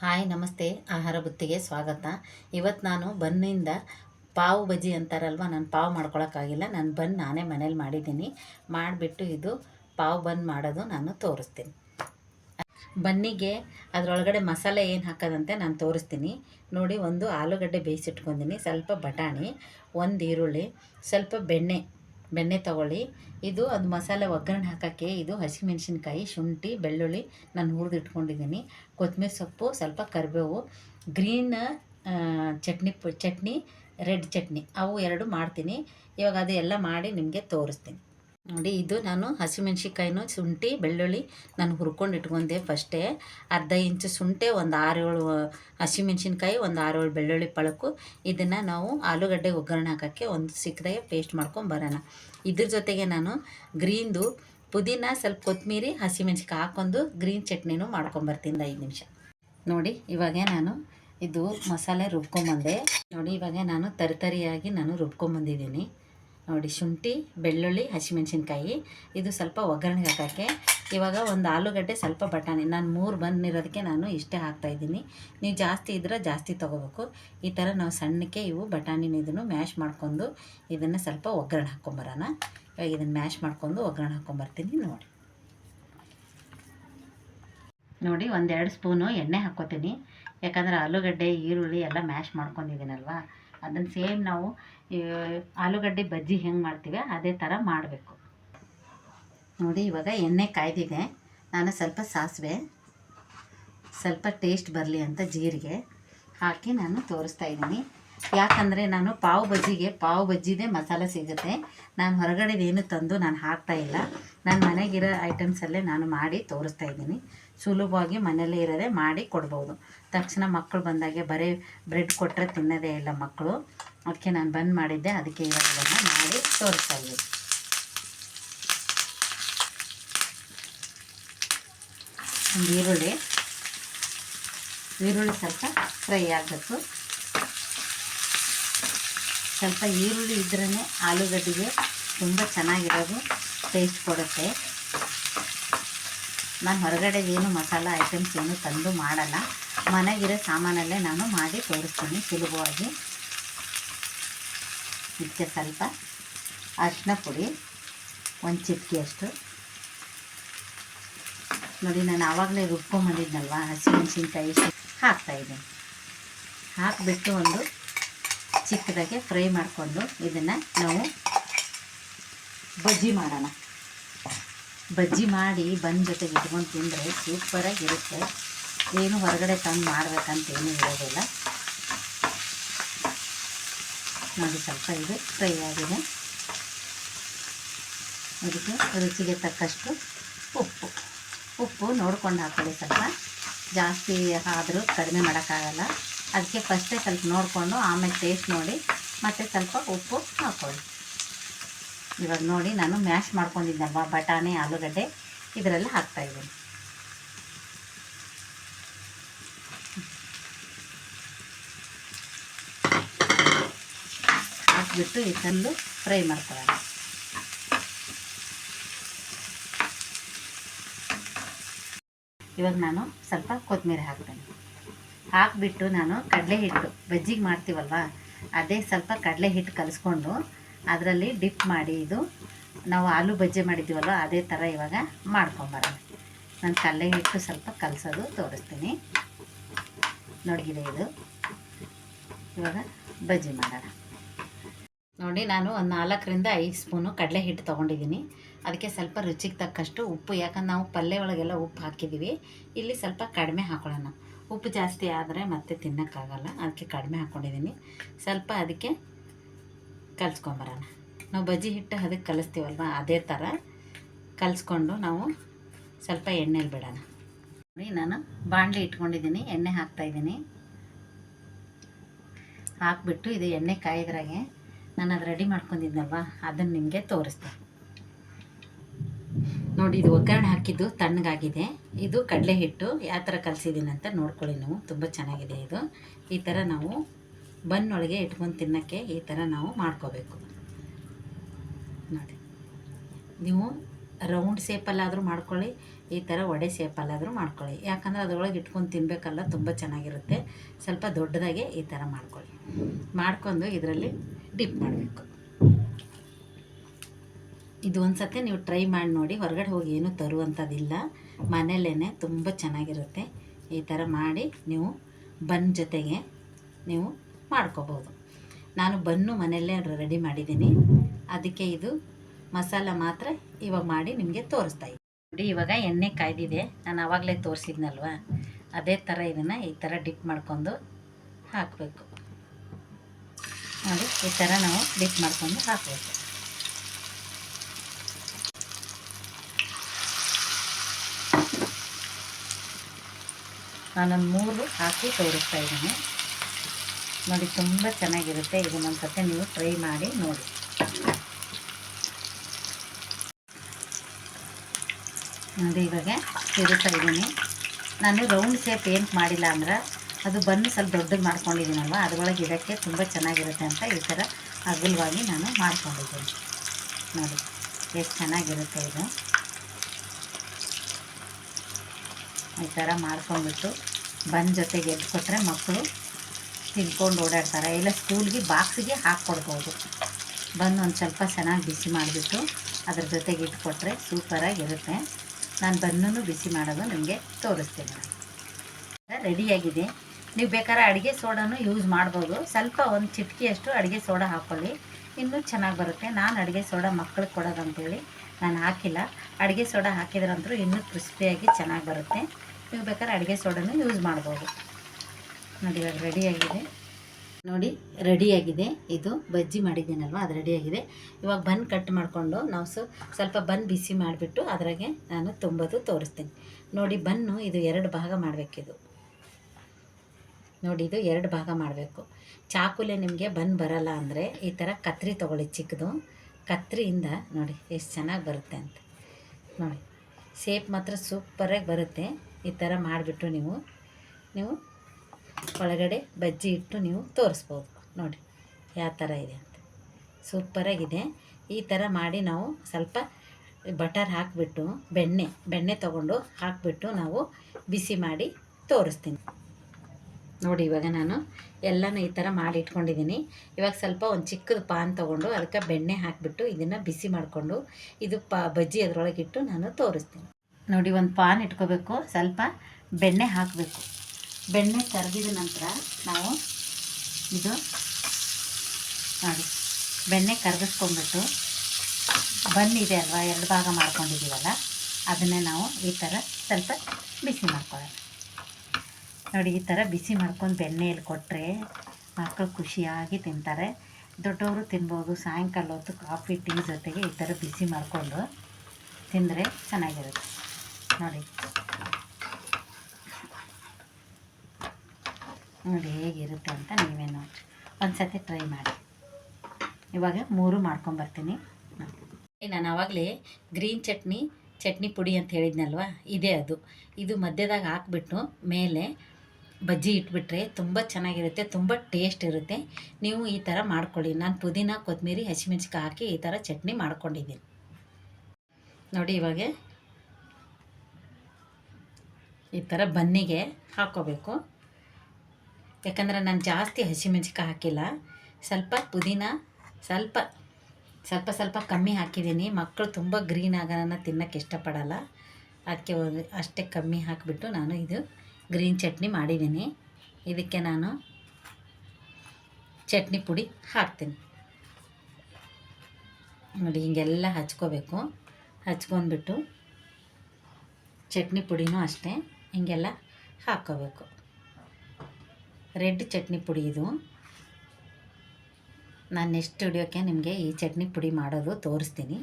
Hi, ನಮಸ್ತೆ. ಆಹಾರ ಬುತ್ತಿಗೆ ಸ್ವಾಗತ. ಇವತ್ತು ನಾನು ಬನ್ನಿಂದ ಪಾವು ಬಜ್ಜಿ ಅಂತಾರಲ್ವ? ನಾನು ಪಾವು ಮಾಡ್ಕೊಳಕ್ಕಾಗಿಲ್ಲ ನಾನು ಬನ್ ನಾನೇ ಮನೇಲಿ ಮಾಡಿದ್ದೀನಿ. ಮಾಡಿಬಿಟ್ಟು ಇದು ಪಾವು ಬನ್ ಮಾಡೋದು ನಾನು ತೋರಿಸ್ತೀನಿ. ಬನ್ನಿಗೆ ಅದರೊಳಗಡೆ ಮಸಾಲೆ ಏನು ಹಾಕೋದಂತೆ ನಾನು ತೋರಿಸ್ತೀನಿ. ನೋಡಿ, ಒಂದು ಆಲೂಗಡ್ಡೆ ಬೇಯಿಸಿಟ್ಕೊಂಡಿನಿ. ಸ್ವಲ್ಪ ಬಟಾಣಿ, ಒಂದು ಈರುಳ್ಳಿ, ಸ್ವಲ್ಪ ಬೆಣ್ಣೆ. ಬೆಣ್ಣೆ ತಗೊಳ್ಳಿ. ಇದು ಅದು ಮಸಾಲೆ ಒಗ್ಗರಣೆ ಹಾಕೋಕ್ಕೆ ಇದು ಹಸಿಮೆಣಸಿನ್ಕಾಯಿ, ಶುಂಠಿ, ಬೆಳ್ಳುಳ್ಳಿ ನಾನು ಹುರಿದು ಇಟ್ಕೊಂಡಿದ್ದೀನಿ ಕೊತ್ತಂಬರಿ ಸೊಪ್ಪು, ಸ್ವಲ್ಪ ಕರಿಬೇವು, ಗ್ರೀನ್ ಚಟ್ನಿ ಚಟ್ನಿ, ರೆಡ್ ಚಟ್ನಿ, ಅವು ಎರಡು ಮಾಡ್ತೀನಿ. ಇವಾಗ ಅದು ಎಲ್ಲ ಮಾಡಿ ನಿಮಗೆ ತೋರಿಸ್ತೀನಿ. ನೋಡಿ, ಇದು ನಾನು ಹಸಿಮೆಣ್ಸಿನ್ಕಾಯಿನೂ ಶುಂಠಿ, ಬೆಳ್ಳುಳ್ಳಿ ನಾನು ಹುರ್ಕೊಂಡು ಇಟ್ಕೊಂಡೆ ಫಸ್ಟೇ. ಅರ್ಧ ಇಂಚು ಶುಂಠಿ, ಒಂದು ಆರು ಏಳು ಹಸಿಮೆಣ್ಸಿನ್ಕಾಯಿ, ಒಂದು ಆರು ಏಳು ಬೆಳ್ಳುಳ್ಳಿ ಪಳಕು. ಇದನ್ನು ನಾವು ಆಲೂಗಡ್ಡೆ ಒಗ್ಗರಣೆ ಹಾಕೋಕ್ಕೆ ಒಂದು ಸಿಕ್ಕದಾಗೆ ಪೇಸ್ಟ್ ಮಾಡ್ಕೊಂಡು ಬರೋಣ. ಇದ್ರ ಜೊತೆಗೆ ನಾನು ಗ್ರೀನ್ದು ಪುದೀನ ಸ್ವಲ್ಪ ಕೊತ್ತಂಬರಿ ಹಸಿಮೆಣ್ಸಿನ್ಕಾಯಿ ಹಾಕೊಂಡು ಗ್ರೀನ್ ಚಟ್ನಿನೂ ಮಾಡ್ಕೊಂಬರ್ತೀನಿ ಐದು ನಿಮಿಷ. ನೋಡಿ, ಇವಾಗ ನಾನು ಇದು ಮಸಾಲೆ ರುಬ್ಕೊಂಬಂದೆ ನೋಡಿ, ಇವಾಗ ನಾನು ತರಿತರಿಯಾಗಿ ನಾನು ರುಬ್ಕೊಂಬಂದಿದ್ದೀನಿ ನೋಡಿ ಶುಂಠಿ, ಬೆಳ್ಳುಳ್ಳಿ, ಹಸಿಮೆಣ್ಸಿನ್ಕಾಯಿ. ಇದು ಸ್ವಲ್ಪ ಒಗ್ಗರಣೆಗೆ ಹಾಕೋಕ್ಕೆ. ಇವಾಗ ಒಂದು ಆಲೂಗಡ್ಡೆ, ಸ್ವಲ್ಪ ಬಟಾಣಿ. ನಾನು ಮೂರು ಬಂದಿರೋದಕ್ಕೆ ನಾನು ಇಷ್ಟೇ ಹಾಕ್ತಾಯಿದ್ದೀನಿ ನೀವು ಜಾಸ್ತಿ ಇದ್ರೆ ಜಾಸ್ತಿ ತೊಗೋಬೇಕು. ಈ ಥರ ನಾವು ಸಣ್ಣಕ್ಕೆ ಇವು ಬಟಾಣಿನ ಇದನ್ನು ಮ್ಯಾಶ್ ಮಾಡ್ಕೊಂಡು ಇದನ್ನು ಸ್ವಲ್ಪ ಒಗ್ಗರಣೆ ಹಾಕ್ಕೊಂಬರೋಣ ಇವಾಗ ಇದನ್ನು ಮ್ಯಾಶ್ ಮಾಡ್ಕೊಂಡು ಒಗ್ಗರಣೆ ಹಾಕ್ಕೊಂಬರ್ತೀನಿ ನೋಡಿ. ನೋಡಿ, ಒಂದೆರಡು ಸ್ಪೂನು ಎಣ್ಣೆ ಹಾಕ್ಕೋತೀನಿ. ಯಾಕಂದರೆ ಆಲೂಗಡ್ಡೆ, ಈರುಳ್ಳಿ ಎಲ್ಲ ಮ್ಯಾಶ್ ಮಾಡ್ಕೊಂಡಿದ್ದೀನಲ್ವ? ಅದನ್ನು ಸೇಮ್ ನಾವು ಆಲೂಗಡ್ಡೆ ಬಜ್ಜಿ ಹೆಂಗೆ ಮಾಡ್ತೀವಿ, ಅದೇ ಥರ ಮಾಡಬೇಕು. ನೋಡಿ, ಇವಾಗ ಎಣ್ಣೆ ಕಾಯ್ದಿದೆ. ನಾನು ಸ್ವಲ್ಪ ಸಾಸಿವೆ, ಸ್ವಲ್ಪ ಟೇಸ್ಟ್ ಬರಲಿ ಅಂತ ಜೀರಿಗೆ ಹಾಕಿ ನಾನು ತೋರಿಸ್ತಾ ಇದ್ದೀನಿ. ಯಾಕಂದರೆ ನಾನು ಪಾವ್ ಬಜ್ಜಿಗೆ, ಪಾವ್ ಬಜ್ಜಿದೇ ಮಸಾಲೆ ಸಿಗುತ್ತೆ. ನಾನು ಹೊರಗಡೆದೇನು ತಂದು ನಾನು ಹಾಕ್ತಾ ಇಲ್ಲ. ನನ್ನ ಮನೆಗಿರೋ ಐಟಮ್ಸಲ್ಲೇ ನಾನು ಮಾಡಿ ತೋರಿಸ್ತಾ ಇದ್ದೀನಿ. ಸುಲಭವಾಗಿ ಮನೆಯಲ್ಲೇ ಇರೋದೆ ಮಾಡಿ ಕೊಡ್ಬೋದು. ತಕ್ಷಣ ಮಕ್ಕಳು ಬಂದಾಗೆ ಬರೀ ಬ್ರೆಡ್ ಕೊಟ್ಟರೆ ತಿನ್ನೋದೇ ಇಲ್ಲ ಮಕ್ಕಳು ಅದಕ್ಕೆ ನಾನು ಬಂದ್ ಮಾಡಿದ್ದೆ, ಅದಕ್ಕೆ ಇವಾಗ ಇದನ್ನು ಮಾಡಿ ತೋರಿಸ್ತಾ ಈರುಳ್ಳಿ. ಈರುಳ್ಳಿ ಸ್ವಲ್ಪ ಫ್ರೈ ಆಗಬೇಕು. ಸ್ವಲ್ಪ ಈರುಳ್ಳಿ ಇದ್ರೇ ಆಲೂಗಡ್ಡೆಗೆ ತುಂಬ ಚೆನ್ನಾಗಿರೋದು, ಟೇಸ್ಟ್ ಕೊಡುತ್ತೆ. ನಾನು ಹೊರಗಡೆ ಏನು ಮಸಾಲ ಐಟಮ್ಸ್ ಏನು ತಂದು ಮಾಡಲ್ಲ. ಮನೆಗಿರೋ ಸಾಮಾನಲ್ಲೇ ನಾನು ಮಾಡಿ ತೋರಿಸ್ತೀನಿ ಸುಲಭವಾಗಿ. ಇದಕ್ಕೆ ಸ್ವಲ್ಪ ಅರಿಶಿನ ಪುಡಿ, ಒಂದು ಚಿಟಿಕೆಯಷ್ಟು ನೋಡಿ, ನಾನು ಆವಾಗಲೇ ರುಬ್ಕೊಂಬಂದಿದ್ನಲ್ವ ಹಸಿಮೆಣ್ಸಿನ್ಕಾಯಿ ಹಾಕ್ತಾಯಿದ್ದೀನಿ ಹಾಕಿಬಿಟ್ಟು ಒಂದು ಚಿಕ್ಕದಾಗೆ ಫ್ರೈ ಮಾಡಿಕೊಂಡು ಇದನ್ನು ನಾವು ಬಜ್ಜಿ ಮಾಡೋಣ. ಬಜ್ಜಿ ಮಾಡಿ ಬಂದ ಜೊತೆಗೆ ಇಟ್ಕೊಂಡು ತಿಂದರೆ ಸೂಪರಾಗಿರುತ್ತೆ. ಏನು ಹೊರಗಡೆ ತಂದು ಮಾಡಬೇಕಂತ ಏನೂ ಇರೋದಿಲ್ಲ. ನೋಡಿ, ಸ್ವಲ್ಪ ಇದು ಫ್ರೈ ಆಗಿದೆ. ಅದಕ್ಕೆ ರುಚಿಗೆ ತಕ್ಕಷ್ಟು ಉಪ್ಪು. ಉಪ್ಪು ನೋಡ್ಕೊಂಡು ಹಾಕೊಳ್ಳಿ ಸ್ವಲ್ಪ. ಜಾಸ್ತಿ ಆದರೂ ಕಡಿಮೆ ಮಾಡೋಕ್ಕಾಗಲ್ಲ. ಅದಕ್ಕೆ ಫಸ್ಟೇ ಸ್ವಲ್ಪ ನೋಡಿಕೊಂಡು, ಆಮೇಲೆ ಟೇಸ್ಟ್ ನೋಡಿ. ಮತ್ತು ಸ್ವಲ್ಪ ಉಪ್ಪು ಹಾಕ್ಕೊಳ್ಳಿ ಇವಾಗ ನೋಡಿ ನಾನು ಮ್ಯಾಶ್ ಮಾಡ್ಕೊಂಡಿದ್ದಲ್ವ ಬಟಾಣಿ, ಆಲೂಗಡ್ಡೆ, ಇದರಲ್ಲಿ ಹಾಕ್ತಾಯಿದ್ದೀನಿ ಹಾಕ್ಬಿಟ್ಟು ಇದನ್ನು ಫ್ರೈ ಮಾಡ್ತಾರೆ ಇವಾಗ ನಾನು ಸ್ವಲ್ಪ ಕೊತ್ತಂಬರಿ ಹಾಕ್ತೇನೆ ಹಾಕಿಬಿಟ್ಟು ನಾನು ಕಡಲೆ ಹಿಟ್ಟು, ಬಜ್ಜಿಗೆ ಮಾಡ್ತೀವಲ್ವ, ಅದೇ ಸ್ವಲ್ಪ ಕಡಲೆ ಹಿಟ್ಟು ಕಲಿಸ್ಕೊಂಡು ಅದರಲ್ಲಿ ಡಿಪ್ ಮಾಡಿ ಇದು, ನಾವು ಆಲೂ ಬಜ್ಜಿ ಮಾಡಿದ್ದೀವಲ್ವ, ಅದೇ ಥರ ಇವಾಗ ಮಾಡ್ಕೊಂಬರೋಣ. ನಾನು ಕಡಲೆ ಹಿಟ್ಟು ಸ್ವಲ್ಪ ಕಲಸೋದು ತೋರಿಸ್ತೀನಿ. ನೋಡಿದೆ ಇದು. ಇವಾಗ ಬಜ್ಜಿ ಮಾಡೋಣ. ನೋಡಿ, ನಾನು ಒಂದು ನಾಲ್ಕರಿಂದ ಐದು ಸ್ಪೂನು ಕಡಲೆ ಹಿಟ್ಟು ತೊಗೊಂಡಿದ್ದೀನಿ. ಅದಕ್ಕೆ ಸ್ವಲ್ಪ ರುಚಿಗೆ ತಕ್ಕಷ್ಟು ಉಪ್ಪು, ಯಾಕಂದ್ರೆ ನಾವು ಪಲ್ಯ ಒಳಗೆಲ್ಲ ಉಪ್ಪು ಹಾಕಿದ್ದೀವಿ. ಇಲ್ಲಿ ಸ್ವಲ್ಪ ಕಡಿಮೆ ಹಾಕೊಳ್ಳೋಣ. ಉಪ್ಪು ಜಾಸ್ತಿ ಆದರೆ ಮತ್ತೆ ತಿನ್ನೋಕ್ಕಾಗಲ್ಲ. ಅದಕ್ಕೆ ಕಡಿಮೆ ಹಾಕ್ಕೊಂಡಿದ್ದೀನಿ ಸ್ವಲ್ಪ ಅದಕ್ಕೆ ಕಲಿಸ್ಕೊಂಬರೋಣ ನಾವು ಬಜ್ಜಿ ಹಿಟ್ಟು ಅದಕ್ಕೆ ಕಲಿಸ್ತೀವಲ್ವ? ಅದೇ ಥರ ಕಲಿಸ್ಕೊಂಡು ನಾವು ಸ್ವಲ್ಪ ಎಣ್ಣೆಲಿ ಬಿಡೋಣ. ನೋಡಿ, ನಾನು ಬಾಣಲಿ ಇಟ್ಕೊಂಡಿದ್ದೀನಿ, ಎಣ್ಣೆ ಹಾಕ್ತಾಯಿದ್ದೀನಿ ಹಾಕ್ಬಿಟ್ಟು ಇದು ಎಣ್ಣೆ ಕಾಯಿದ್ರಾಗೆ ನಾನು ಅದು ರೆಡಿ ಮಾಡ್ಕೊಂಡಿದ್ನಲ್ವ? ಅದನ್ನು ನಿಮಗೆ ತೋರಿಸ್ತೆ ನೋಡಿ, ಇದು ಒಗ್ಗರಣೆ ಹಾಕಿದ್ದು ತಣ್ಣಗಾಗಿದೆ. ಇದು ಕಡಲೆ ಹಿಟ್ಟು ಯಾವ ಥರ ಕಲಸಿದ್ದೀನಿ ಅಂತ ನೋಡ್ಕೊಳ್ಳಿ ನೀವು. ತುಂಬ ಚೆನ್ನಾಗಿದೆ ಇದು. ಈ ಥರ ನಾವು ಬನ್ನೊಳಗೆ ಇಟ್ಕೊಂಡು ತಿನ್ನೋಕ್ಕೆ ಈ ಥರ ನಾವು ಮಾಡ್ಕೋಬೇಕು. ನೋಡಿ. ನೀವು ರೌಂಡ್ ಶೇಪಲ್ಲಾದರೂ ಮಾಡ್ಕೊಳ್ಳಿ, ಈ ಥರ ವಡೆ ಶೇಪಲ್ಲಾದರೂ ಮಾಡ್ಕೊಳ್ಳಿ. ಯಾಕಂದರೆ ಅದರೊಳಗೆ ಇಟ್ಕೊಂಡು ತಿನ್ನಬೇಕಲ್ಲ ತುಂಬ ಚೆನ್ನಾಗಿರುತ್ತೆ. ಸ್ವಲ್ಪ ದೊಡ್ಡದಾಗೆ ಈ ಥರ ಮಾಡ್ಕೊಳ್ಳಿ. ಮಾಡ್ಕೊಂಡು ಇದರಲ್ಲಿ ಡಿಪ್ ಮಾಡಬೇಕು. ಇದು ಒಂದು ಸತಿ ನೀವು ಟ್ರೈ ಮಾಡಿ ನೋಡಿ, ಹೊರಗಡೆ ಹೋಗಿ ಏನೂ ತರುವಂಥದ್ದಿಲ್ಲ. ಮನೆಯಲ್ಲೇ ತುಂಬ ಚೆನ್ನಾಗಿರುತ್ತೆ. ಈ ಥರ ಮಾಡಿ ನೀವು ಬನ್ ಜೊತೆಗೆ ನೀವು ಮಾಡ್ಕೋಬೋದು. ನಾನು ಬನ್ನು ಮನೆಯಲ್ಲೇ ರೆಡಿ ಮಾಡಿದ್ದೀನಿ. ಅದಕ್ಕೆ ಇದು ಮಸಾಲ ಮಾತ್ರ ಇವಾಗ ಮಾಡಿ ನಿಮಗೆ ತೋರಿಸ್ತಾ ಇದ್ದೀನಿ. ನೋಡಿ, ಇವಾಗ ಎಣ್ಣೆ ಕಾಯ್ದಿದೆ. ನಾನು ಆವಾಗಲೇ ತೋರಿಸಿದ್ನಲ್ವ? ಅದೇ ಥರ ಇದನ್ನು ಈ ಥರ ಡಿಪ್ ಮಾಡ್ಕೊಂಡು ಹಾಕಬೇಕು. ನೋಡಿ, ಈ ಥರ ನಾವು ಡಿಪ್ ಮಾಡ್ಕೊಂಡು ಹಾಕಬೇಕು. ನಾನೊಂದು ಮೂರು ಹಾಕಿ ತೋರಿಸ್ತಾ ಇದ್ದೀನಿ. ನೋಡಿ, ತುಂಬ ಚೆನ್ನಾಗಿರುತ್ತೆ. ಇದನ್ನೊಂದು ಸತೆ ನೀವು ಟ್ರೈ ಮಾಡಿ ನೋಡಿ. ನೋಡಿ, ಇವಾಗ ತಿರುಗ್ತಾ ಇದ್ದೀನಿ. ನಾನು ರೌಂಡ್ ಶೇಪ್ ಏನು ಮಾಡಿಲ್ಲ ಅಂದ್ರೆ ಅದು ಬಂದು ಸ್ವಲ್ಪ ದೊಡ್ಡದು ಮಾಡ್ಕೊಂಡಿದ್ದೀನಲ್ವ? ಅದರೊಳಗೆ ಇದಕ್ಕೆ ತುಂಬ ಚೆನ್ನಾಗಿರುತ್ತೆ ಅಂತ ಈ ಥರ ಅಗಲವಾಗಿ ನಾನು ಮಾಡ್ಕೊಂಡಿದ್ದೀನಿ. ನೋಡಿ, ಎಷ್ಟು ಚೆನ್ನಾಗಿರುತ್ತೆ ಇದು. ಈ ಥರ ಮಾಡ್ಕೊಂಡ್ಬಿಟ್ಟು ಬನ್ ಜೊತೆಗೆ ಎದ್ದು ಕೊಟ್ಟರೆ ಮಕ್ಕಳು ತಿನ್ಕೊಂಡು ಓಡಾಡ್ತಾರೆ. ಇಲ್ಲ, ಸ್ಕೂಲ್ಗೆ ಬಾಕ್ಸಿಗೆ ಹಾಕ್ಕೊಡ್ಬೋದು. ಬಂದು ಒಂದು ಸ್ವಲ್ಪ ಚೆನ್ನಾಗಿ ಬಿಸಿ ಮಾಡಿಬಿಟ್ಟು ಅದ್ರ ಜೊತೆಗೆ ಇಟ್ಕೊಟ್ರೆ ಸೂಪರಾಗಿರುತ್ತೆ. ನಾನು ಬನ್ನೂ ಬಿಸಿ ಮಾಡೋದು ನಿಮಗೆ ತೋರಿಸ್ತೀನಿ ರೆಡಿಯಾಗಿದೆ. ನೀವು ಬೇಕಾದ್ರೆ ಅಡುಗೆ ಸೋಡಾನು ಯೂಸ್ ಮಾಡ್ಬೋದು. ಸ್ವಲ್ಪ ಒಂದು ಚಿಟ್ಕಿಯಷ್ಟು ಅಡುಗೆ ಸೋಡಾ ಹಾಕ್ಕೊಳ್ಳಿ ಇನ್ನೂ ಚೆನ್ನಾಗಿ ಬರುತ್ತೆ. ನಾನು ಅಡುಗೆ ಸೋಡಾ ಮಕ್ಕಳಿಗೆ ಕೊಡೋದಂತೇಳಿ ನಾನು ಹಾಕಿಲ್ಲ. ಅಡುಗೆ ಸೋಡಾ ಹಾಕಿದ್ರಂತೂ ಇನ್ನೂ ಕ್ರಿಸ್ಪಿಯಾಗಿ ಚೆನ್ನಾಗಿ ಬರುತ್ತೆ. ನೀವು ಬೇಕಾದ್ರೆ ಅಡುಗೆ ಸೋಡಾನು ಯೂಸ್ ಮಾಡ್ಬೋದು. ನೋಡಿ, ಇವಾಗ ರೆಡಿಯಾಗಿದೆ ನೋಡಿ ರೆಡಿಯಾಗಿದೆ ಇದು ಬಜ್ಜಿ ಮಾಡಿದ್ದೀನಲ್ವ? ಅದು ರೆಡಿಯಾಗಿದೆ ಇವಾಗ ಬನ್ ಕಟ್ ಮಾಡಿಕೊಂಡು ನಾವು ಸೊ, ಸ್ವಲ್ಪ ಬನ್ ಬಿಸಿ ಮಾಡಿಬಿಟ್ಟು ಅದರಾಗೆ ನಾನು ತುಂಬೋದು ತೋರಿಸ್ತೀನಿ. ನೋಡಿ, ಬನ್ನು ಇದು ಎರಡು ಭಾಗ ಮಾಡಬೇಕಿದು ನೋಡಿ, ಇದು ಎರಡು ಭಾಗ ಮಾಡಬೇಕು. ಚಾಕುಲೆ ನಿಮಗೆ ಬನ್ ಬರಲ್ಲ ಅಂದರೆ ಈ ಥರ ಕತ್ರಿ ತೊಗೊಳ್ಳಿ ಚಿಕ್ಕದು ಕತ್ರಿಯಿಂದ ನೋಡಿ, ಎಷ್ಟು ಚೆನ್ನಾಗಿ ಬರುತ್ತೆ ಅಂತ. ನೋಡಿ ಸೇಪ್ ಮಾತ್ರ ಸೂಪರಾಗಿ ಬರುತ್ತೆ. ಈ ಥರ ಮಾಡಿಬಿಟ್ಟು ನೀವು ನೀವು ಒಳಗಡೆ ಬಜ್ಜಿ ಇಟ್ಟು ನೀವು ತೋರಿಸ್ಬೋದು. ನೋಡಿ, ಯಾವ ಥರ ಇದೆ ಅಂತ. ಸೂಪರಾಗಿದೆ. ಈ ಥರ ಮಾಡಿ ನಾವು ಸ್ವಲ್ಪ ಬಟರ್ ಹಾಕಿಬಿಟ್ಟು, ಬೆಣ್ಣೆ ಬೆಣ್ಣೆ ತಗೊಂಡು ಹಾಕಿಬಿಟ್ಟು ನಾವು ಬಿಸಿ ಮಾಡಿ ತೋರಿಸ್ತೀನಿ. ನೋಡಿ, ಇವಾಗ ನಾನು ಎಲ್ಲನೂ ಈ ಥರ ಮಾಡಿ ಇಟ್ಕೊಂಡಿದ್ದೀನಿ. ಇವಾಗ ಸ್ವಲ್ಪ ಒಂದು ಚಿಕ್ಕದು ಪಾನ್ ತೊಗೊಂಡು ಅದಕ್ಕೆ ಬೆಣ್ಣೆ ಹಾಕಿಬಿಟ್ಟು ಇದನ್ನು ಬಿಸಿ ಮಾಡಿಕೊಂಡು ಇದು ಪಾ, ಬಜ್ಜಿ ಅದರೊಳಗಿಟ್ಟು ನಾನು ತೋರಿಸ್ತೀನಿ. ನೋಡಿ, ಒಂದು ಪಾನ್ ಇಟ್ಕೋಬೇಕು. ಸ್ವಲ್ಪ ಬೆಣ್ಣೆ ಹಾಕಬೇಕು. ಬೆಣ್ಣೆ ಕರಗಿದ ನಂತರ ನಾವು ಇದು ನೋಡಿ, ಬೆಣ್ಣೆ ಕರಗಿಸ್ಕೊಂಡ್ಬಿಟ್ಟು ಬನ್ನಿದೆ ಅಲ್ವಾ, ಎರಡು ಭಾಗ ಮಾಡ್ಕೊಂಡಿದ್ದೀವಲ್ಲ, ಅದನ್ನೇ ನಾವು ಈ ಥರ ಸ್ವಲ್ಪ ಬಿಸಿ ಮಾಡ್ಕೊಳ್ಳೋಣ. ನೋಡಿ, ಈ ಥರ ಬಿಸಿ ಮಾಡ್ಕೊಂಡು ಬೆಣ್ಣೆಯಲ್ಲಿ ಕೊಟ್ಟರೆ ಮಕ್ಕಳು ಖುಷಿಯಾಗಿ ತಿಂತಾರೆ. ದೊಡ್ಡವರು ತಿನ್ಬೋದು, ಸಾಯಂಕಾಲ ಹೊತ್ತು ಕಾಫಿ, ಟೀ ಜೊತೆಗೆ ಈ ಥರ ಬಿಸಿ ಮಾಡಿಕೊಂಡು ತಿಂದರೆ ಚೆನ್ನಾಗಿರುತ್ತೆ. ನೋಡಿ. ನೋಡಿ ಹೇಗಿರುತ್ತೆ ಅಂತ ನೀವೇ ನೋಡಿ. ಒಂದು ಸತಿ ಟ್ರೈ ಮಾಡಿ. ಇವಾಗ ಮೂರು ಮಾಡ್ಕೊಂಬರ್ತೀನಿ. ನಾನು ಆವಾಗಲೇ ಗ್ರೀನ್ ಚಟ್ನಿ ಚಟ್ನಿ ಪುಡಿ ಅಂತ ಹೇಳಿದ್ನಲ್ವ? ಇದೇ ಅದು. ಇದು ಮಧ್ಯದಾಗ ಹಾಕ್ಬಿಟ್ಟು ಮೇಲೆ ಬಜ್ಜಿ ಇಟ್ಬಿಟ್ರೆ ತುಂಬ ಚೆನ್ನಾಗಿರುತ್ತೆ, ತುಂಬ ಟೇಸ್ಟ್ ಇರುತ್ತೆ. ನೀವು ಈ ಥರ ಮಾಡ್ಕೊಳ್ಳಿ. ನಾನು ಪುದೀನ ಕೊತ್ತಂಬರಿ ಹಸಿಮೆಣ್ಸಿಕಾಯಿ ಹಾಕಿ ಈ ಥರ ಚಟ್ನಿ ಮಾಡ್ಕೊಂಡಿದ್ದೀನಿ. ನೋಡಿ ಇವಾಗ ಈ ಥರ ಬನ್ನಿಗೆ ಹಾಕ್ಕೋಬೇಕು. ಯಾಕಂದರೆ ನಾನು ಜಾಸ್ತಿ ಹಸಿಮೆಣ್ಸಿಕಾಯಿ ಹಾಕಿಲ್ಲ. ಸ್ವಲ್ಪ ಪುದೀನ, ಸ್ವಲ್ಪ ಸ್ವಲ್ಪ ಸ್ವಲ್ಪ ಕಮ್ಮಿ ಹಾಕಿದ್ದೀನಿ. ಮಕ್ಕಳು ತುಂಬ ಗ್ರೀನ್ ಆಗೋಣ ತಿನ್ನೋಕ್ಕೆ ಇಷ್ಟಪಡಲ್ಲ. ಅದಕ್ಕೆ ಅಷ್ಟೇ ಕಮ್ಮಿ ಹಾಕಿಬಿಟ್ಟು ನಾನು ಇದು ಗ್ರೀನ್ ಚಟ್ನಿ ಮಾಡಿದ್ದೀನಿ. ಇದಕ್ಕೆ ನಾನು ಚಟ್ನಿ ಪುಡಿ ಹಾಕ್ತೀನಿ. ನೋಡಿ, ಹಿಂಗೆಲ್ಲ ಹಚ್ಕೋಬೇಕು. ಹಚ್ಕೊಂಡ್ಬಿಟ್ಟು ಚಟ್ನಿ ಪುಡಿನೂ ಅಷ್ಟೇ. ಹಿಂಗೆಲ್ಲ ಹಾಕ್ಕೋಬೇಕು. ರೆಡ್ ಚಟ್ನಿ ಪುಡಿ ಇದು. ನಾನು ನೆಕ್ಸ್ಟ್ ವಿಡಿಯೋಕ್ಕೆ ನಿಮಗೆ ಈ ಚಟ್ನಿ ಪುಡಿ ಮಾಡೋದು ತೋರಿಸ್ತೀನಿ.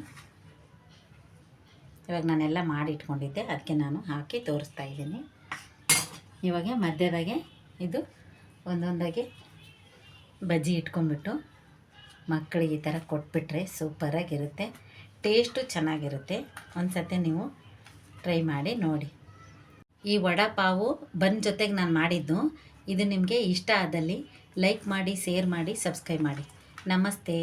ಇವಾಗ ನಾನೆಲ್ಲ ಮಾಡಿ ಇಟ್ಕೊಂಡಿದ್ದೆ ಅದಕ್ಕೆ ನಾನು ಹಾಕಿ ತೋರಿಸ್ತಾ ಇದ್ದೀನಿ. ಇವಾಗ ಮಧ್ಯದಾಗೆ ಇದು ಒಂದೊಂದಾಗಿ ಬಜ್ಜಿ ಇಟ್ಕೊಂಡ್ಬಿಟ್ಟು ಮಕ್ಕಳಿಗೆ ಈ ಥರ ಕೊಟ್ಬಿಟ್ರೆ ಸೂಪರಾಗಿರುತ್ತೆ, ಟೇಸ್ಟು ಚೆನ್ನಾಗಿರುತ್ತೆ. ಒಂದು ಸತಿ ನೀವು ಟ್ರೈ ಮಾಡಿ ನೋಡಿ. ಈ ವಡಾಪಾವು ಬನ್ ಜೊತೆಗೆ ನಾನು ಮಾಡಿದ್ದು ಇದು ನಿಮಗೆ ಇಷ್ಟ ಆದಲ್ಲಿ ಲೈಕ್ ಮಾಡಿ ಶೇರ್ ಮಾಡಿ ಸಬ್ಸ್ಕ್ರೈಬ್ ಮಾಡಿ. ನಮಸ್ತೆ.